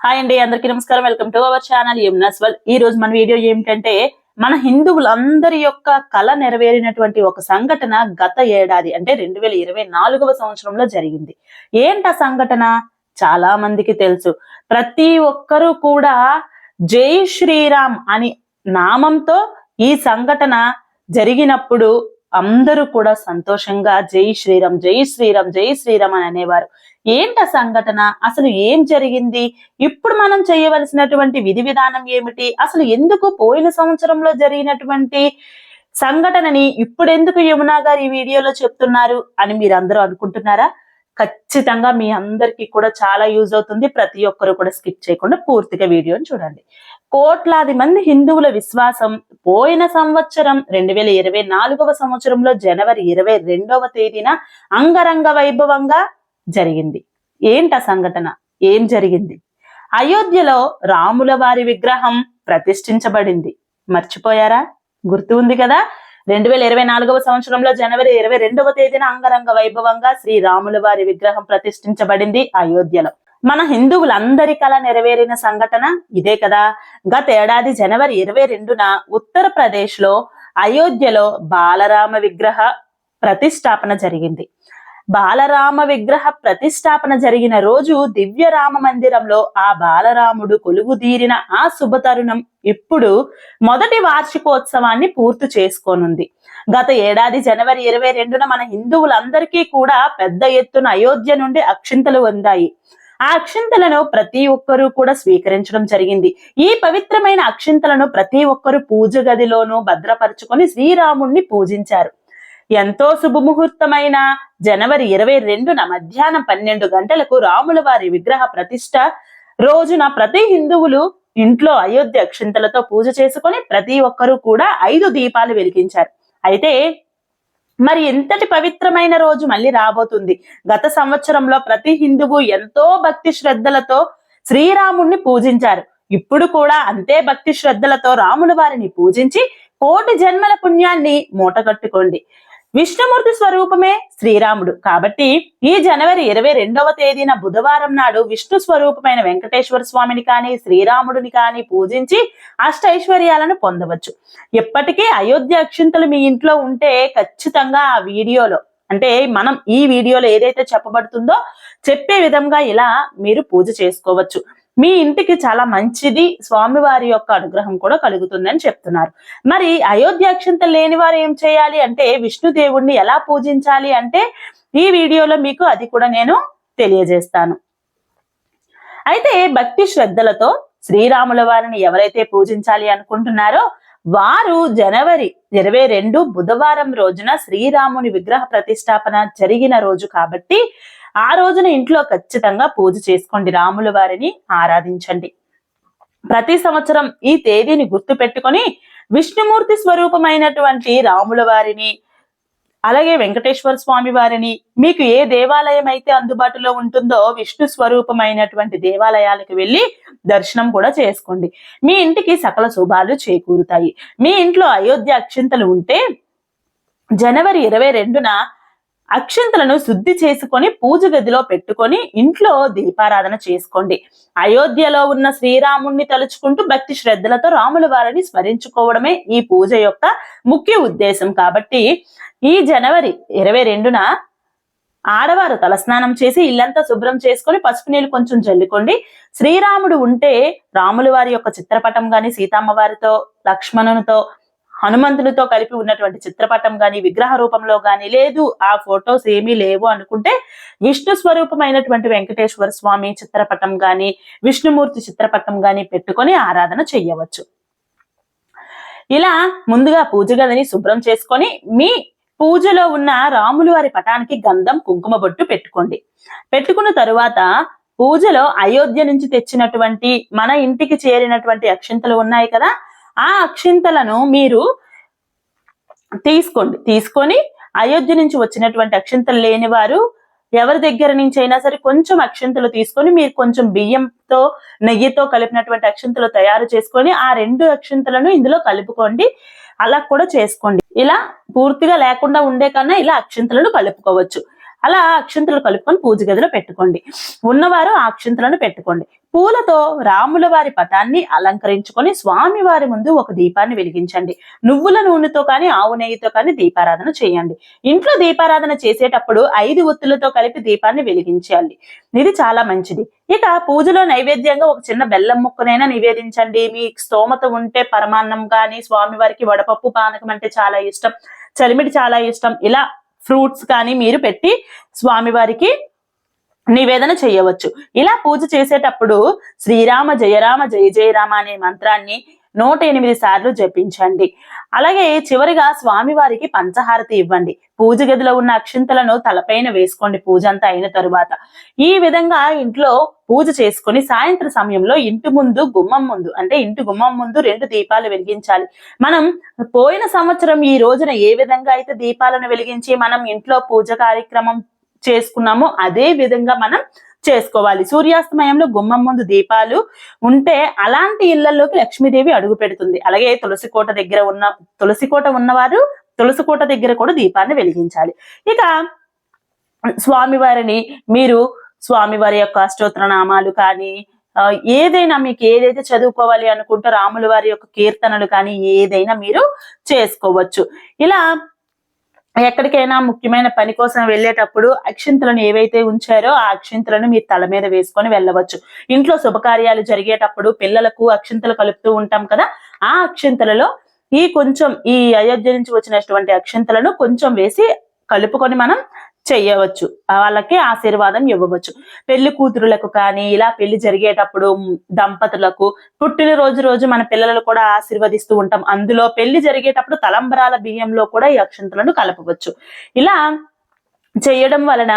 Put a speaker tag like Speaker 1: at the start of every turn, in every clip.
Speaker 1: Hi అండి అందరికీ నమస్కారం. వెల్కమ్ టు అవర్ ఛానల్ యమునాస్వల్ ఈ రోజు మన వీడియో ఏమిటంటే మన హిందువులందరి యొక్క కళ నెరవేరినటువంటి ఒక సంఘటన గత ఏడాది అంటే రెండు వేల ఇరవై నాలుగవ సంవత్సరంలో జరిగింది. ఏంట సంఘటన? చాలా మందికి తెలుసు. ప్రతి ఒక్కరూ కూడా జై శ్రీరామ్ అని నామంతో ఈ సంఘటన జరిగినప్పుడు అందరూ కూడా సంతోషంగా జై శ్రీరామ్ జై శ్రీరామ్ జై శ్రీరామ్ అని అనేవారు. ఏంట సంఘటన? అసలు ఏం జరిగింది? ఇప్పుడు మనం చేయవలసినటువంటి విధి విధానం ఏమిటి? అసలు ఎందుకు పోయిన సంవత్సరంలో జరిగినటువంటి సంఘటనని ఇప్పుడు ఎందుకు యమునా గారు ఈ వీడియోలో చెప్తున్నారు అని మీరు అందరూ అనుకుంటున్నారా? ఖచ్చితంగా మీ అందరికీ కూడా చాలా యూజ్ అవుతుంది. ప్రతి ఒక్కరు కూడా స్కిప్ చేయకుండా పూర్తిగా వీడియోని చూడండి. కోట్లాది మంది హిందువుల విశ్వాసం పోయిన సంవత్సరం రెండు వేల ఇరవై నాలుగవ సంవత్సరంలో జనవరి ఇరవై రెండవ తేదీన అంగరంగ వైభవంగా జరిగింది. ఏంట సంఘటన? ఏం జరిగింది? అయోధ్యలో రాముల వారి విగ్రహం ప్రతిష్ఠించబడింది. మర్చిపోయారా? గుర్తు ఉంది కదా? రెండు వేల ఇరవై నాలుగవ సంవత్సరంలో జనవరి ఇరవై రెండవ తేదీన అంగరంగ వైభవంగా శ్రీరాముల వారి విగ్రహం ప్రతిష్ఠించబడింది అయోధ్యలో. మన హిందువులందరి కళ నెరవేరిన సంఘటన ఇదే కదా. గతేడాది జనవరి ఇరవై రెండున ఉత్తరప్రదేశ్లో అయోధ్యలో బాలరామ విగ్రహ ప్రతిష్టాపన జరిగింది. బాలరామ విగ్రహ ప్రతిష్టాపన జరిగిన రోజు దివ్య రామ మందిరంలో ఆ బాలరాముడు కొలువుదీరిన ఆ శుభ తరుణం ఇప్పుడు మొదటి వార్షికోత్సవాన్ని పూర్తి చేసుకోనుంది. గత ఏడాది జనవరి ఇరవై రెండున మన హిందువులందరికీ కూడా పెద్ద ఎత్తున అయోధ్య నుండి అక్షింతలు అందాయి. ఆ అక్షింతలను ప్రతి ఒక్కరూ కూడా స్వీకరించడం జరిగింది. ఈ పవిత్రమైన అక్షింతలను ప్రతి ఒక్కరూ పూజ గదిలోనూ భద్రపరుచుకొని శ్రీరాముణ్ణి పూజించారు. ఎంతో శుభముహూర్తమైన జనవరి ఇరవై రెండున మధ్యాహ్నం పన్నెండు గంటలకు రాముల వారి విగ్రహ ప్రతిష్ట. రోజున ప్రతి హిందువులు ఇంట్లో అయోధ్య అక్షింతలతో పూజ చేసుకొని ప్రతి ఒక్కరూ కూడా ఐదు దీపాలు వెలిగించారు. అయితే మరి ఎంతటి పవిత్రమైన రోజు మళ్ళీ రాబోతుంది. గత సంవత్సరంలో ప్రతి హిందువు ఎంతో భక్తి శ్రద్ధలతో శ్రీరాముణ్ణి పూజించారు. ఇప్పుడు కూడా అంతే భక్తి శ్రద్ధలతో రాముల వారిని పూజించి కోటి జన్మల పుణ్యాన్ని మూటగట్టుకోండి. విష్ణుమూర్తి స్వరూపమే శ్రీరాముడు. కాబట్టి ఈ జనవరి ఇరవై రెండవ తేదీన బుధవారం నాడు విష్ణు స్వరూపమైన వెంకటేశ్వర స్వామిని కానీ శ్రీరాముడిని కానీ పూజించి అష్టైశ్వర్యాలను పొందవచ్చు. ఎప్పటికీ అయోధ్య అక్షింతలు మీ ఇంట్లో ఉంటే ఖచ్చితంగా ఆ వీడియోలో అంటే మనం ఈ వీడియోలో ఏదైతే చెప్పబడుతుందో చెప్పే విధంగా ఇలా మీరు పూజ చేసుకోవచ్చు. మీ ఇంటికి చాలా మంచిది. స్వామివారి యొక్క అనుగ్రహం కూడా కలుగుతుందని చెప్తున్నారు. మరి అయోధ్యాక్షంత లేని వారు ఏం చేయాలి అంటే విష్ణుదేవుణ్ణి ఎలా పూజించాలి అంటే ఈ వీడియోలో మీకు అది కూడా నేను తెలియజేస్తాను. అయితే భక్తి శ్రద్ధలతో శ్రీరాముల వారిని ఎవరైతే పూజించాలి అనుకుంటున్నారో వారు జనవరి ఇరవై రెండు బుధవారం రోజున శ్రీరాముని విగ్రహ ప్రతిష్టాపన జరిగిన రోజు కాబట్టి ఆ రోజున ఇంట్లో ఖచ్చితంగా పూజ చేసుకోండి. రాముల వారిని ఆరాధించండి. ప్రతి సంవత్సరం ఈ తేదీని గుర్తు పెట్టుకొని విష్ణుమూర్తి స్వరూపమైనటువంటి రాముల వారిని అలాగే వెంకటేశ్వర స్వామి వారిని మీకు ఏ దేవాలయం అయితే అందుబాటులో ఉంటుందో విష్ణు స్వరూపమైనటువంటి దేవాలయాలకు వెళ్ళి దర్శనం కూడా చేసుకోండి. మీ ఇంటికి సకల శుభాలు చేకూరుతాయి. మీ ఇంట్లో అయోధ్య అక్షింతలు ఉంటే జనవరి ఇరవై రెండున అక్షంతలను శుద్ధి చేసుకొని పూజ గదిలో పెట్టుకొని ఇంట్లో దీపారాధన చేసుకోండి. అయోధ్యలో ఉన్న శ్రీరాముణ్ణి తలుచుకుంటూ భక్తి శ్రద్ధలతో రాముల వారిని స్మరించుకోవడమే ఈ పూజ యొక్క ముఖ్య ఉద్దేశం. కాబట్టి ఈ జనవరి ఇరవై రెండున ఆడవారు తలస్నానం చేసి ఇల్లంతా శుభ్రం చేసుకొని పసుపు నీళ్ళు కొంచెం చల్లుకోండి. శ్రీరాముడు ఉంటే రాముల వారి యొక్క చిత్రపటం గాని సీతమ్మ వారితో లక్ష్మణునితో హనుమంతునితో కలిపి ఉన్నటువంటి చిత్రపటం గాని విగ్రహ రూపంలో గాని లేదు ఆ ఫొటోస్ ఏమీ లేవు అనుకుంటే విష్ణు స్వరూపమైనటువంటి వెంకటేశ్వర స్వామి చిత్రపటం గాని విష్ణుమూర్తి చిత్రపటం గాని పెట్టుకొని ఆరాధన చెయ్యవచ్చు. ఇలా ముందుగా పూజ గదిని శుభ్రం చేసుకొని మీ పూజలో ఉన్న రాములు వారి పటానికి గంధం కుంకుమ బొట్టు పెట్టుకోండి. పెట్టుకున్న తరువాత పూజలో అయోధ్య నుంచి తెచ్చినటువంటి మన ఇంటికి చేరినటువంటి అక్షింతలు ఉన్నాయి కదా ఆ అక్షింతలను మీరు తీసుకోండి. తీసుకొని అయోధ్య నుంచి వచ్చినటువంటి అక్షింతలు లేని వారు ఎవరి దగ్గర నుంచి అయినా సరే కొంచెం అక్షింతలు తీసుకొని మీరు కొంచెం బియ్యంతో నెయ్యితో కలిపినటువంటి అక్షింతలు తయారు చేసుకొని ఆ రెండు అక్షింతలను ఇందులో కలుపుకోండి. అలా కూడా చేసుకోండి. ఇలా పూర్తిగా లేకుండా ఉండే కన్నా ఇలా అక్షింతలను కలుపుకోవచ్చు. అలా అక్షంతలు కలుపుకొని పూజ గదిలో పెట్టుకోండి. ఉన్నవారు ఆ అక్షంతలను పెట్టుకోండి. పూలతో రాముల వారి పటాన్ని అలంకరించుకొని స్వామి వారి ముందు ఒక దీపాన్ని వెలిగించండి. నువ్వుల నూనెతో కానీ ఆవు నెయ్యితో కానీ దీపారాధన చేయండి. ఇంట్లో దీపారాధన చేసేటప్పుడు ఐదు ఒత్తులతో కలిపి దీపాన్ని వెలిగించాలి. ఇది చాలా మంచిది. ఇక పూజలో నైవేద్యంగా ఒక చిన్న బెల్లం ముక్కనైనా నివేదించండి. మీ స్తోమత ఉంటే పరమాన్నం కానీ స్వామివారికి వడపప్పు పానకం అంటే చాలా ఇష్టం. చలిమిడి చాలా ఇష్టం. ఇలా ఫ్రూట్స్ కానీ మీరు పెట్టి స్వామివారికి నివేదన చేయవచ్చు. ఇలా పూజ చేసేటప్పుడు శ్రీరామ జయరామ జయ జయరామ అనే మంత్రాన్ని నూట ఎనిమిది సార్లు జపించండి. అలాగే చివరిగా స్వామివారికి పంచహారతి ఇవ్వండి. పూజ గదిలో ఉన్న అక్షింతలను తలపైన వేసుకోండి పూజ అంతా అయిన తరువాత. ఈ విధంగా ఇంట్లో పూజ చేసుకొని సాయంత్రం సమయంలో ఇంటి ముందు గుమ్మం ముందు అంటే ఇంటి గుమ్మం ముందు రెండు దీపాలు వెలిగించాలి. మనం పోయిన సంవత్సరం ఈ రోజున ఏ విధంగా అయితే దీపాలను వెలిగించి మనం ఇంట్లో పూజ కార్యక్రమం చేసుకున్నామో అదే విధంగా మనం చేసుకోవాలి. సూర్యాస్తమయంలో గుమ్మం ముందు దీపాలు ఉంటే అలాంటి ఇళ్ళలోకి లక్ష్మీదేవి అడుగు పెడుతుంది. అలాగే తులసి కోట దగ్గర ఉన్న తులసి కోట ఉన్నవారు తులసి కోట దగ్గర కూడా దీపాన్ని వెలిగించాలి. ఇక స్వామివారిని మీరు స్వామివారి యొక్క అష్టోత్తర నామాలు కానీ ఏదైనా మీకు ఏదైతే చదువుకోవాలి అనుకుంటే రాముల వారి యొక్క కీర్తనలు కానీ ఏదైనా మీరు చేసుకోవచ్చు. ఇలా ఎక్కడికైనా ముఖ్యమైన పని కోసం వెళ్ళేటప్పుడు అక్షింతలను ఏవైతే ఉంచారో ఆ అక్షింతలను మీరు తల మీద వేసుకొని వెళ్ళవచ్చు. ఇంట్లో శుభకార్యాలు జరిగేటప్పుడు పిల్లలకు అక్షింతలు కలుపుతూ ఉంటాం కదా ఆ అక్షింతలలో ఈ కొంచెం ఈ అయోధ్య నుంచి వచ్చినటువంటి అక్షింతలను కొంచెం వేసి కలుపుకొని మనం చెయ్యవచ్చు వాళ్ళకి ఆశీర్వాదం ఇవ్వవచ్చు. పెళ్ళి కూతురులకు కానీ ఇలా పెళ్ళి జరిగేటప్పుడు దంపతులకు పుట్టినరోజు రోజు మన పిల్లలు కూడా ఆశీర్వదిస్తూ ఉంటాం. అందులో పెళ్ళి జరిగేటప్పుడు తలంబరాల బియ్యంలో కూడా ఈ అక్షంతలను కలపవచ్చు. ఇలా చేయడం వలన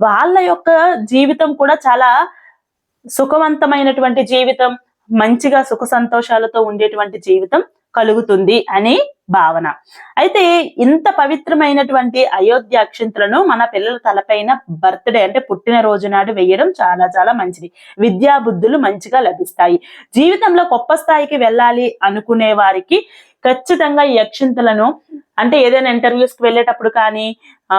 Speaker 1: వాళ్ళ యొక్క జీవితం కూడా చాలా సుఖవంతమైనటువంటి జీవితం మంచిగా సుఖ సంతోషాలతో ఉండేటువంటి జీవితం కలుగుతుంది అని భావన. అయితే ఇంత పవిత్రమైనటువంటి అయోధ్య అక్షింతలను మన పిల్లల తలపైన బర్త్డే అంటే పుట్టినరోజు నాడు వేయడం చాలా చాలా మంచిది. విద్యా బుద్ధులు మంచిగా లభిస్తాయి. జీవితంలో గొప్ప స్థాయికి వెళ్ళాలి అనుకునే వారికి ఖచ్చితంగా ఈ అక్షింతలను అంటే ఏదైనా ఇంటర్వ్యూస్కి వెళ్ళేటప్పుడు కానీ ఆ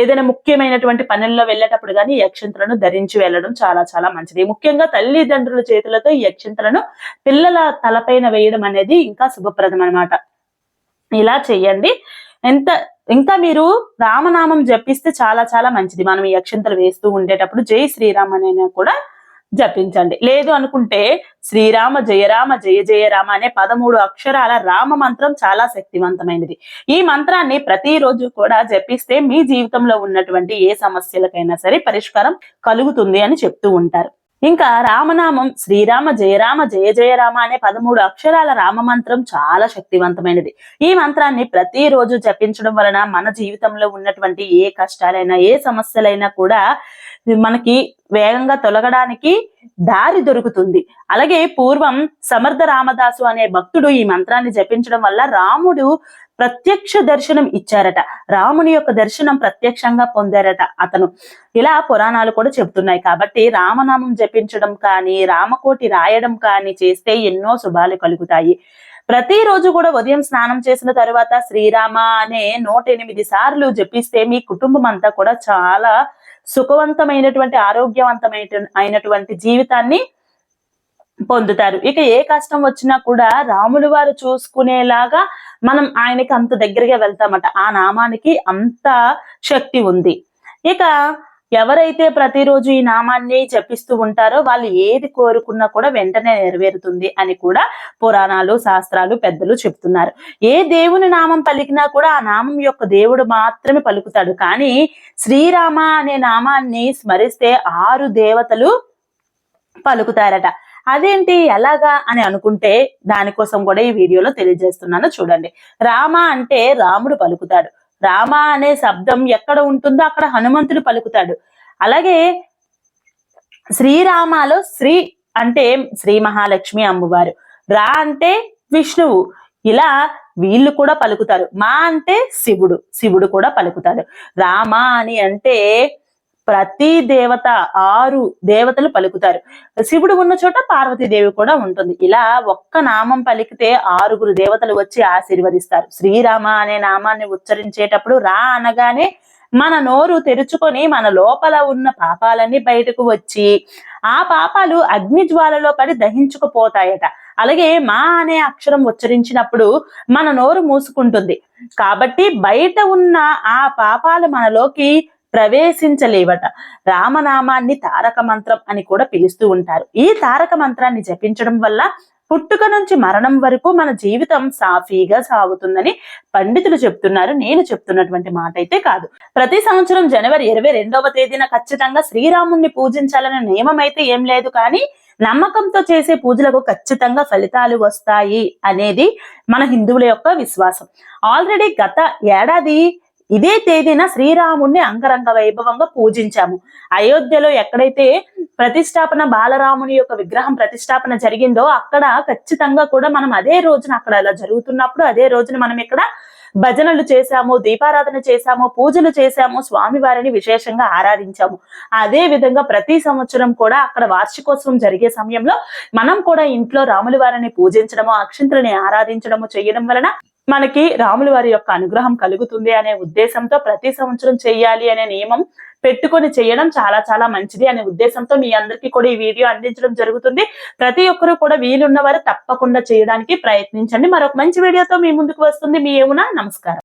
Speaker 1: ఏదైనా ముఖ్యమైనటువంటి పనుల్లో వెళ్ళేటప్పుడు కానీ ఈ అక్షింతలను ధరించి వెళ్ళడం చాలా చాలా మంచిది. ముఖ్యంగా తల్లిదండ్రుల చేతులతో ఈ అక్షింతలను పిల్లల తలపైన వేయడం అనేది ఇంకా శుభప్రదం అనమాట ఇలా చేయండి ఎంత ఇంకా మీరు రామనామం జపిస్తే చాలా చాలా మంచిది. మనం ఈ అక్షంతలు వేస్తూ ఉండేటప్పుడు జై శ్రీరామ్ అనే కూడా జపించండి. లేదు అనుకుంటే శ్రీరామ జయరామ జయ జయరామ అనే పదమూడు అక్షరాల రామ మంత్రం చాలా శక్తివంతమైనది. ఈ మంత్రాన్ని ప్రతిరోజు కూడా జపిస్తే మీ జీవితంలో ఉన్నటువంటి ఏ సమస్యలకైనా సరే పరిష్కారం కలుగుతుంది అని చెప్తూ ఉంటారు. ఇంకా రామనామం శ్రీరామ జయరామ జయ జయరామ అనే పదమూడు అక్షరాల రామ మంత్రం చాలా శక్తివంతమైనది. ఈ మంత్రాన్ని ప్రతిరోజు జపించడం వలన మన జీవితంలో ఉన్నటువంటి ఏ కష్టాలైనా ఏ సమస్యలైనా కూడా మనకి వేగంగా తొలగడానికి దారి దొరుకుతుంది. అలాగే పూర్వం సమర్థ రామదాసు అనే భక్తుడు ఈ మంత్రాన్ని జపించడం వల్ల రాముడు ప్రత్యక్ష దర్శనం ఇచ్చారట. రాముని యొక్క దర్శనం ప్రత్యక్షంగా పొందారట అతను. ఇలా పురాణాలు కూడా చెబుతున్నాయి. కాబట్టి రామనామం జపించడం కానీ రామకోటి రాయడం కానీ చేస్తే ఎన్నో శుభాలు కలుగుతాయి. ప్రతిరోజు కూడా ఉదయం స్నానం చేసిన తర్వాత శ్రీరామ అనే నూట ఎనిమిది సార్లు జపిస్తే మీ కుటుంబం అంతా కూడా చాలా సుఖవంతమైనటువంటి ఆరోగ్యవంతమైన అయినటువంటి జీవితాన్ని పొందుతారు. ఇక ఏ కష్టం వచ్చినా కూడా రాములు వారు చూసుకునేలాగా మనం ఆయనకి అంత దగ్గరగా వెళ్తామట. ఆ నామానికి అంత శక్తి ఉంది. ఇక ఎవరైతే ప్రతిరోజు ఈ నామాన్ని జపిస్తూ ఉంటారో వాళ్ళు ఏది కోరుకున్నా కూడా వెంటనే నెరవేరుతుంది అని కూడా పురాణాలు శాస్త్రాలు పెద్దలు చెప్తున్నారు. ఏ దేవుని నామం పలికినా కూడా ఆ నామం యొక్క దేవుడు మాత్రమే పలుకుతాడు. కానీ శ్రీరామ అనే నామాన్ని స్మరిస్తే ఆరు దేవతలు పలుకుతారట. అదేంటి? ఎలాగా? అని అనుకుంటే దానికోసం కూడా ఈ వీడియోలో తెలియజేస్తున్నాను. చూడండి. రామ అంటే రాముడు పలుకుతాడు. రామ అనే శబ్దం ఎక్కడ ఉంటుందో అక్కడ హనుమంతుడు పలుకుతాడు. అలాగే శ్రీరామాలో శ్రీ అంటే శ్రీ మహాలక్ష్మి అమ్మవారు. రా అంటే విష్ణువు. ఇలా వీళ్ళు కూడా పలుకుతారు. మా అంటే శివుడు. శివుడు కూడా పలుకుతాడు. రామ అని అంటే ప్రతి దేవత ఆరు దేవతలు పలుకుతారు. శివుడు ఉన్న చోట పార్వతీదేవి కూడా ఉంటుంది. ఇలా ఒక్క నామం పలికితే ఆరుగురు దేవతలు వచ్చి ఆశీర్వదిస్తారు. శ్రీరామ అనే నామాన్ని ఉచ్చరించేటప్పుడు రా అనగానే మన నోరు తెరుచుకొని మన లోపల ఉన్న పాపాలన్నీ బయటకు వచ్చి ఆ పాపాలు అగ్ని జ్వాలలో పడి దహించుకుపోతాయట. అలాగే మా అనే అక్షరం ఉచ్చరించినప్పుడు మన నోరు మూసుకుంటుంది. కాబట్టి బయట ఉన్న ఆ పాపాలు మనలోకి ప్రవేశించలేవట. రామనామాన్ని తారక మంత్రం అని కూడా పిలుస్తూ ఉంటారు. ఈ తారక మంత్రాన్ని జపించడం వల్ల పుట్టుక నుంచి మరణం వరకు మన జీవితం సాఫీగా సాగుతుందని పండితులు చెప్తున్నారు. నేను చెప్తున్నటువంటి మాట అయితే కాదు. ప్రతి సంవత్సరం జనవరి ఇరవై రెండవ తేదీన ఖచ్చితంగా శ్రీరాముణ్ణి పూజించాలనే నియమం అయితే ఏం లేదు. కానీ నమ్మకంతో చేసే పూజలకు ఖచ్చితంగా ఫలితాలు వస్తాయి అనేది మన హిందువుల యొక్క విశ్వాసం. ఆల్రెడీ గత ఏడాది ఇదే తేదీన శ్రీరాముణ్ణి అంగరంగ వైభవంగా పూజించాము. అయోధ్యలో ఎక్కడైతే ప్రతిష్టాపన బాలరాముని యొక్క విగ్రహం ప్రతిష్టాపన జరిగిందో అక్కడ ఖచ్చితంగా కూడా మనం అదే రోజున అక్కడ అలా జరుగుతున్నప్పుడు అదే రోజున మనం ఇక్కడ భజనలు చేశాము దీపారాధన చేశాము పూజలు చేశాము స్వామివారిని విశేషంగా ఆరాధించాము. అదే విధంగా ప్రతి సంవత్సరం కూడా అక్కడ వార్షికోత్సవం జరిగే సమయంలో మనం కూడా ఇంట్లో రాముల వారిని పూజించడము అక్షింతలని ఆరాధించడము చేయడం వలన మనకి రాముల వారి యొక్క అనుగ్రహం కలుగుతుంది అనే ఉద్దేశంతో ప్రతి సంవత్సరం చేయాలి అనే నియమం పెట్టుకొని చేయడం చాలా చాలా మంచిది అనే ఉద్దేశంతో మీ అందరికీ కూడా ఈ వీడియో అందించడం జరుగుతుంది. ప్రతి ఒక్కరూ కూడా వీలున్న వారు తప్పకుండా చేయడానికి ప్రయత్నించండి. మరొక మంచి వీడియోతో మీ ముందుకు వస్తుంది. మీ ఏమునా? నమస్కారం.